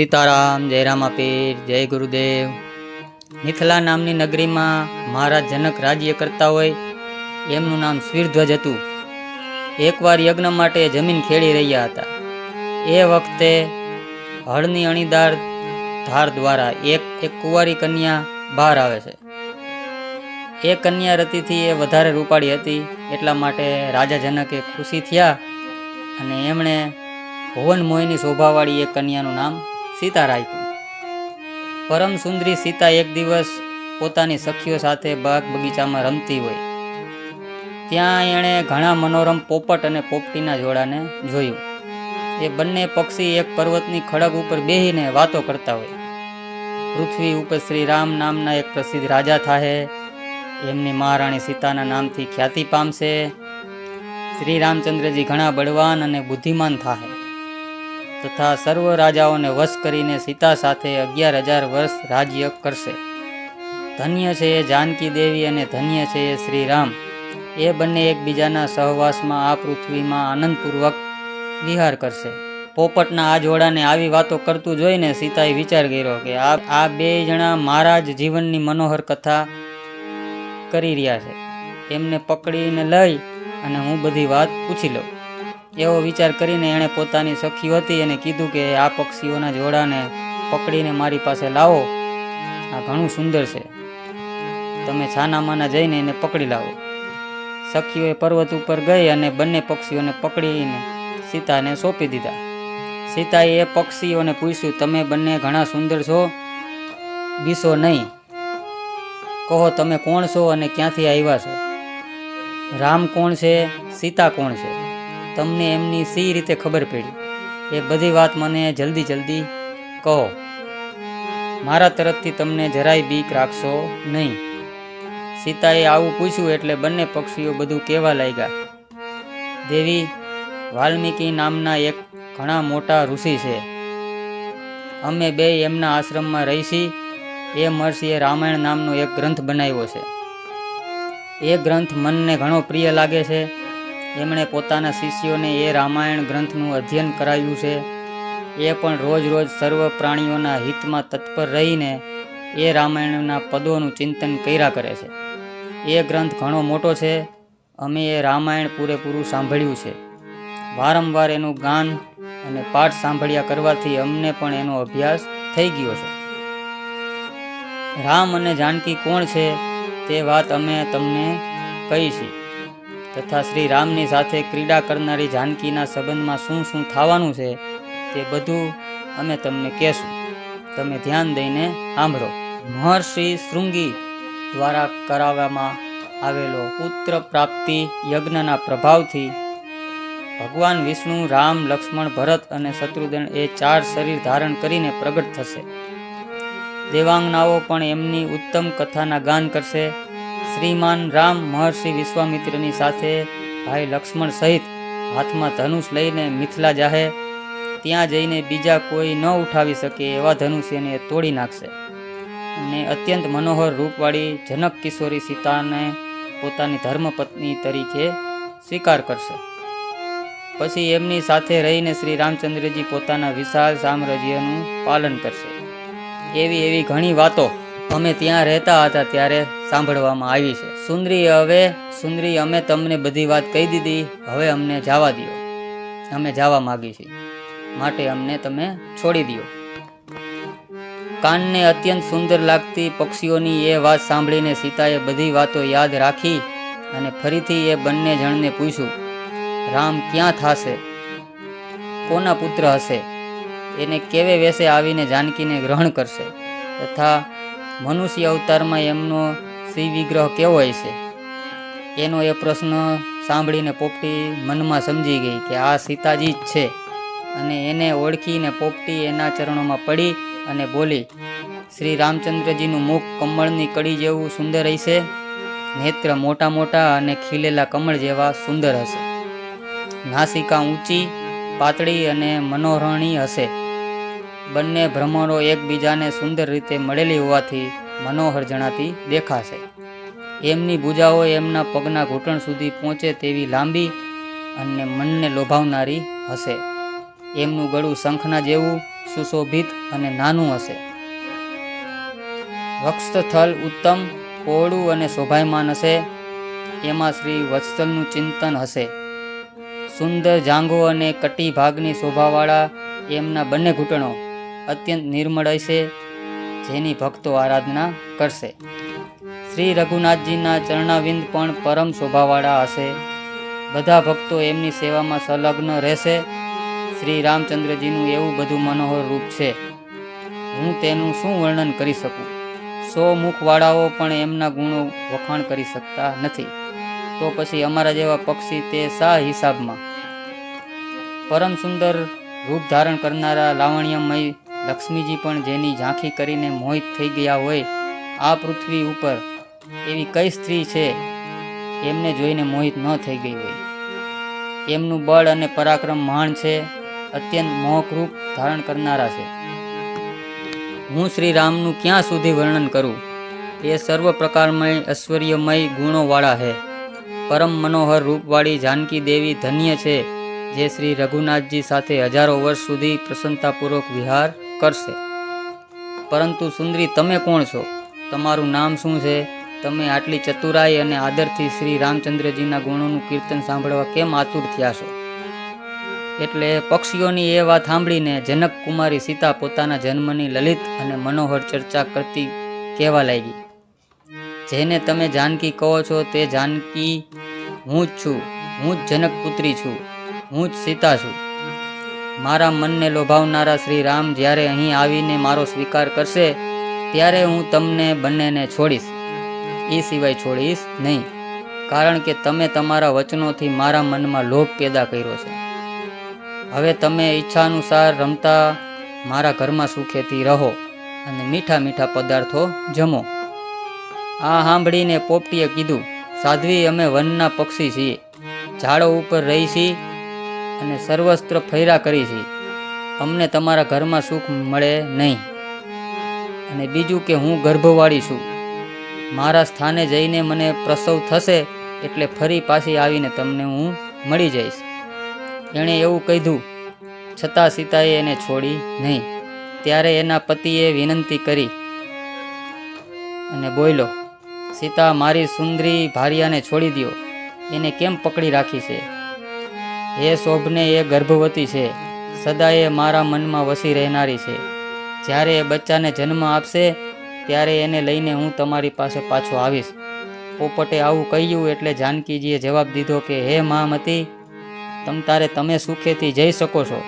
સીતારામ, જય રામાપીર, જય ગુરુદેવ. મિથલા નામની નગરીમાં મહારાજ જનક રાજ્ય કરતા હોય, એમનું નામ સ્વીરધ્વજ હતું. એકવાર યજ્ઞ માટે જમીન ખેડી રહ્યા હતા. એ વખતે હળની અણીદાર ધાર દ્વારા એક એક કુંવારી કન્યા બહાર આવે છે. એ કન્યા રતિથી એ વધારે રૂપાળી હતી, એટલા માટે રાજા જનકે ખુશી થયા અને એમણે ભુવન મોહિની શોભાવાળી એક કન્યાનું નામ સીતા પરમ સુંદરી સીતા એક દિવસ પોતાની સખીઓ સાથે બાગ બગીચામાં રમતી હોય. ત્યાં એણે ઘણા મનોરમ પોપટ અને પોપટીના જોડાને જોયું. એ બંને પક્ષી એક પર્વતની ખડગ ઉપર બેહીને વાતો કરતા હોય. પૃથ્વી ઉપર શ્રી રામ નામના એક પ્રસિદ્ધ રાજા થાહે. એમની મહારાણી સીતાના નામથી ખ્યાતિ પામશે. શ્રી રામચંદ્રજી ઘણા બળવાન અને બુદ્ધિમાન થાહે. તથા સર્વ રાજાઓને વશ કરીને સીતા સાથે અગિયાર હજાર વર્ષ રાજ્ય કરશે. ધન્ય છે એ જાનકી દેવી અને ધન્ય છે એ શ્રીરામ. એ બંને એકબીજાના સહવાસમાં આ પૃથ્વીમાં આનંદપૂર્વક વિહાર કરશે. પોપટના આ જોડાને આવી વાતો કરતું જોઈને સીતાએ વિચાર કર્યો કે આ આ બે જણા મારા જ જીવનની મનોહર કથા કરી રહ્યા છે. એમને પકડીને લઈ અને હું બધી વાત પૂછી લઉં. એવો વિચાર કરીને એણે પોતાની સખી હતી અને કીધું કે આ પક્ષીઓના જોડાને પકડીને મારી પાસે લાવો. આ ઘણું સુંદર છે. તમે છાનામાના જઈને એને પકડી લાવો. સખીઓએ પર્વત ઉપર ગઈ અને બંને પક્ષીઓને પકડીને સીતાને સોંપી દીધા. સીતાએ એ પક્ષીઓને પૂછ્યું, તમે બંને ઘણા સુંદર છો? બીસો નહીં. કહો, તમે કોણ છો અને ક્યાંથી આવ્યા છો? રામ કોણ છે? સીતા કોણ છે? તમને એમની સી રીતે ખબર પડી? એ બધી વાત મને જલ્દી જલ્દી કહો. મારા તરફથી તમને જરાય બીક રાખશો નહીં. સીતાએ આવું પૂછ્યું એટલે બંને પક્ષીઓ બધું કહેવા લાગ્યા. દેવી, વાલ્મીકી નામના એક ઘણા મોટા ઋષિ છે. અમે બે એમના આશ્રમમાં રહીશી. એ મહર્ષિએ રામાયણ નામનો એક ગ્રંથ બનાવ્યો છે. એ ગ્રંથ મનને ઘણો પ્રિય લાગે છે. એમણે પોતાના શિષ્યોને એ રામાયણ ગ્રંથનું અધ્યયન કરાયું છે. એ પણ રોજ રોજ સર્વ પ્રાણીઓના હિતમાં તત્પર રહીને એ રામાયણના પદોનું ચિંતન કર્યા કરે છે. એ ગ્રંથ ઘણો મોટો છે. અમે એ રામાયણ પૂરેપૂરું સાંભળ્યું છે. વારંવાર એનું ગાન અને પાઠ સાંભળ્યા કરવાથી અમને પણ એનો અભ્યાસ થઈ ગયો છે. રામ અને જાનકી કોણ છે તે વાત અમે તમને કહી તથા શ્રી રામની સાથે ક્રીડા કરનારી જાનકીના સંબંધમાં શું શું થવાનું છે તે બધું અમે તમને કહેશું. તમે ધ્યાન દઈને સાંભળો. મહર્ષિ શૃંગી દ્વારા કરાવવામાં આવેલો પુત્ર પ્રાપ્તિ યજ્ઞના પ્રભાવથી ભગવાન વિષ્ણુ, રામ, લક્ષ્મણ, ભરત અને શત્રુઘ્ન એ ચાર શરીર ધારણ કરીને પ્રગટ થશે. દેવાંગનાઓ પણ એમની ઉત્તમ કથાના ગાન કરશે. શ્રીમાન રામ મહર્ષિ વિશ્વામિત્રની સાથે ભાઈ લક્ષ્મણ સહિત હાથમાં ધનુષ લઈને મિથલા જાહે. ત્યાં જઈને બીજા કોઈ ન ઉઠાવી શકે એવા ધનુષ એને તોડી નાખશે. અને અત્યંત મનોહર રૂપવાળી જનક કિશોરી સીતાને પોતાની ધર્મપત્ની તરીકે સ્વીકાર કરશે. પછી એમની સાથે રહીને શ્રી રામચંદ્રજી પોતાના વિશાળ સામ્રાજ્યનું પાલન કરશે. એવી એવી ઘણી વાતો અમે ત્યાં રહેતા હતા ત્યારે સાંભળવામાં આવી છે. સુંદરી, હવે સુંદરી, અમે તમને બધી વાત કહી દીધી. હવે અમને જવા દો અમે જવા માગી છીએ. માટે અમને તમે છોડી દો કાનને અત્યંત સુંદર લાગતી પક્ષીઓની એ વાત સાંભળીને સીતાએ બધી વાતો યાદ રાખી અને ફરીથી એ બંને જણને પૂછ્યું, રામ ક્યાં થાશે? કોના પુત્ર હશે? એને કેવે વેશે આવીને જાનકીને ગ્રહણ કરશે? તથા મનુષ્ય અવતારમાં એમનો શ્રી વિગ્રહ કેવો હશે એનો એ પ્રશ્ન સાંભળીને પોપટી મનમાં સમજી ગઈ કે આ સીતાજી જ છે. અને એને ઓળખીને પોપટી એના ચરણોમાં પડી અને બોલી, શ્રી રામચંદ્રજીનું મુખ કમળની કડી જેવું સુંદર હશે? નેત્ર મોટા મોટા અને ખીલેલા કમળ જેવા સુંદર હશે. નાસિકા ઊંચી, પાતળી અને મનોહરણી હશે. બંને ભ્રમણો એકબીજાને સુંદર રીતે મળેલી હોવાથી મનોહર જણાતી દેખાશે. એમની ભૂજાઓ એમના પગના ઘૂંટણ સુધી પહોંચે તેવી લાંબી અને મનને લોભાવનારી હશે. એમનું ગળું શંખના જેવું, સુશોભિત અને નાનું હશે. વક્ષસ્થળ ઉત્તમ, પહોળું અને શોભાયમાન હશે. એમાં શ્રી વત્સલનું ચિંતન હશે. સુંદર જાંઘો અને કટી ભાગની શોભાવાળા એમના બંને ઘૂંટણો અત્યંત નિર્મળ હશે. જેની ભક્તો આરાધના કરશે. શ્રી રઘુનાથજીના ચરણાવિંદ પણ પરમ શોભાવાળા હશે. બધા ભક્તો એમની સેવામાં સંલગ્ન રહેશે. શ્રી રામચંદ્રજીનું એવું બધું મનોહર રૂપ છે. હું તેનું શું વર્ણન કરી શકું? સો મુખવાળાઓ પણ એમના ગુણો વખાણ કરી શકતા નથી. તો પછી અમારા જેવા પક્ષી તે શા હિસાબમાં? પરમ સુંદર રૂપ ધારણ કરનારા લાવણ્યમય લક્ષ્મીજી પણ જેની ઝાંખી કરીને મોહિત થઈ ગયા હોય, આ પૃથ્વી ઉપર એવી કઈ સ્ત્રી છે? એમને જોઈને મોહિત ન થઈ ગઈ હોય. એમનું બળ અને પરાક્રમ મહાન છે, અત્યંત મોહક રૂપ ધારણ કરનારા છે. હું શ્રી રામનું ક્યાં સુધી વર્ણન કરું? એ સર્વ પ્રકારમય, ઐશ્વર્યમય ગુણોવાળા છે પરમ મનોહર રૂપવાળી જાનકી દેવી ધન્ય છે, જે શ્રી રઘુનાથજી સાથે હજારો વર્ષ સુધી પ્રસન્નતાપૂર્વક વિહાર કરશે. પરંતુ સુંદરી, તમે કોણ છો? તમારું નામ શું છે? તમે આટલી ચતુરાઈ અને આદરથી શ્રી રામચંદ્રજીના ગુણોનું કીર્તન સાંભળવા કેમ આતુર થયા છો? એટલે પક્ષીઓની એ વાત સાંભળીને જનક કુમારી સીતા પોતાના જન્મની લલિત અને મનોહર ચર્ચા કરતી કહેવા લાગી. જેને તમે જાનકી કહો છો તે જાનકી હું જ છું. હું જ જનક પુત્રી છું. હું જ સીતા છું. મારા મનને લોભાવનારા શ્રી રામ જ્યારે અહીં આવીને મારો સ્વીકાર કરશે, ત્યારે હું તમને બંનેને છોડીશ. એ સિવાય છોડીશ નહીં, કારણ કે તમે તમારા વચનોથી મારા મનમાં લોભ પેદા કર્યો છે. હવે તમે ઈચ્છાનુસાર રમતા મારા ઘરમાં સુખેથી રહો અને મીઠા મીઠા પદાર્થો જમો. આ સાંભળીને પોપટીએ કીધું, સાધ્વી, અમે વનના પક્ષી છીએ. ઝાડો ઉપર રહી છીએ અને સર્વસ્ત્ર ફૈરા કરી છે. અમને તમારા ઘરમાં સુખ મળે નહીં. અને બીજું કે હું ગર્ભવાળી છું. મારા સ્થાને જઈને મને પ્રસવ થશે એટલે ફરી પાછી આવીને તમને હું મળી જઈશ. એણે એવું કીધું, છતાં સીતાએ એને છોડી નહીં. ત્યારે એના પતિએ વિનંતી કરી અને બોલ્યો, સીતા, મારી સુંદરી ભારિયાને છોડી દ્યો. એને કેમ પકડી રાખી છે? હે શોભને એ ગર્ભવતી છે. સદાએ મારા મનમાં વસી રહેનારી છે. જ્યારે એ બચ્ચાને જન્મ આપશે, ત્યારે એને લઈને હું તમારી પાસે પાછો આવીશ. પોપટે આવું કહ્યું એટલે જાનકીજીએ જવાબ દીધો કે, હે મહામતી, તમ તારે તમે સુખેથી જઈ શકો છો,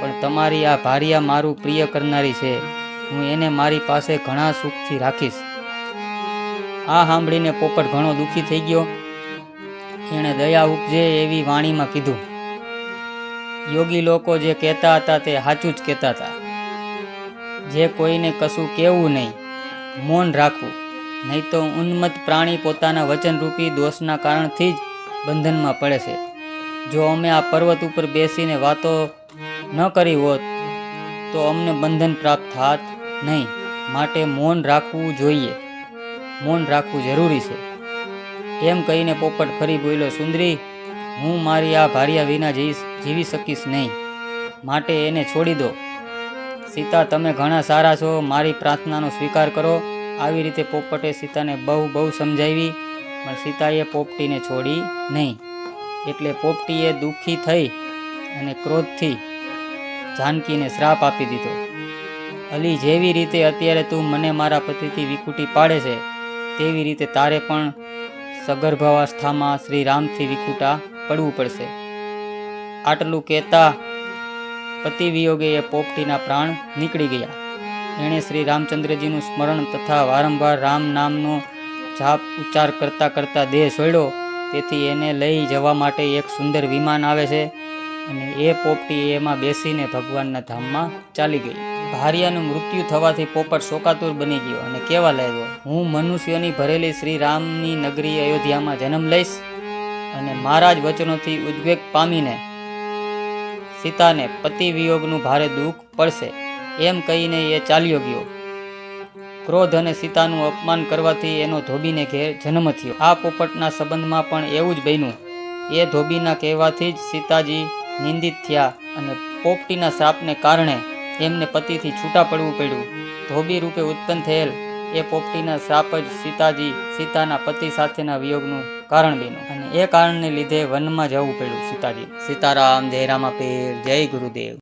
પણ તમારી આ ભાર્યા મારું પ્રિય કરનારી છે. હું એને મારી પાસે ઘણા સુખથી રાખીશ. આ સાંભળીને પોપટ ઘણો દુઃખી થઈ ગયો. એણે દયા ઉપજે એવી વાણીમાં કીધું યોગી લોકો જે કહેતા હતા તે સાચું જ કહેતા હતા. જે કોઈને કશું કહેવું નહીં, મૌન રાખવું, નહીં તો ઉન્મત્ત પ્રાણી પોતાના વચનરૂપી દોષના કારણથી જ બંધનમાં પડે છે. જો અમે આ પર્વત ઉપર બેસીને વાતો ન કરી હોત, તો અમને બંધન પ્રાપ્ત થાત નહીં. માટે મૌન રાખવું જોઈએ. મૌન રાખવું જરૂરી છે. એમ કહીને પોપટ ફરી બોલ્યો, સુંદરી હું મારી આ ભાર્યા વિના જીવી શકીશ નહીં. માટે એને છોડી દો. સીતા, તમે ઘણા સારા છો. મારી પ્રાર્થનાનો સ્વીકાર કરો. આવી રીતે પોપટે સીતાને બહુ બહુ સમજાવી, પણ સીતાએ પોપટીને છોડી નહીં. એટલે પોપટીએ દુઃખી થઈ અને ક્રોધથી જાનકીને શ્રાપ આપી દીધો. અલી, જેવી રીતે અત્યારે તું મને મારા પતિથી વિખૂટી પાડે છે, તેવી રીતે તારે પણ સગર્ભાવસ્થામાં શ્રી રામથી વિકુટા પડવું પડશે. આટલું કહેતા પતિ વિયોગે એ પોપટીના પ્રાણ નીકળી ગયા. એણે શ્રી રામચંદ્રજીનું સ્મરણ તથા વારંવાર રામ નામનો જાપ ઉચ્ચાર કરતા કરતા દેહ છોડ્યો. તેથી એને લઈ જવા માટે એક સુંદર વિમાન આવે છે અને એ પોપટી એમાં બેસીને ભગવાનના ધામમાં ચાલી ગઈ. ભાર્યાનું મૃત્યુ થવાથી પોપટ શોકાતુર બની ગયો અને કહેવા લાગ્યો, હું મનુષ્યોની ભરેલી શ્રી રામની નગરી અયોધ્યામાં જન્મ લઈશ. અને મારા જ વચનોથી ઉદ્વેગ પામીને સીતાને પતિ વિયોગનું ભારે દુઃખ પડશે એમ કહીને એ ચાલ્યો ગયો. ક્રોધ અને સીતાનું અપમાન કરવાથી એનો ધોબીને ઘેર જન્મ થયો. આ પોપટના સંબંધમાં પણ એવું જ બન્યું. એ ધોબીના કહેવાથી જ સીતાજી નિંદિત થયા અને પોપટીના શ્રાપને કારણે એમને પતિથી છૂટા પડવું પડ્યું. ધોબી રૂપે ઉત્પન્ન થયેલ એ પોપટીના શ્રાપ જ સીતાજી સીતાના પતિ સાથેના વિયોગનું કારણ બન્યું. અને એ કારણને લીધે વનમાં જવું પડ્યું સીતાજી. સીતારામ જય રામાપીર જય ગુરુદેવ.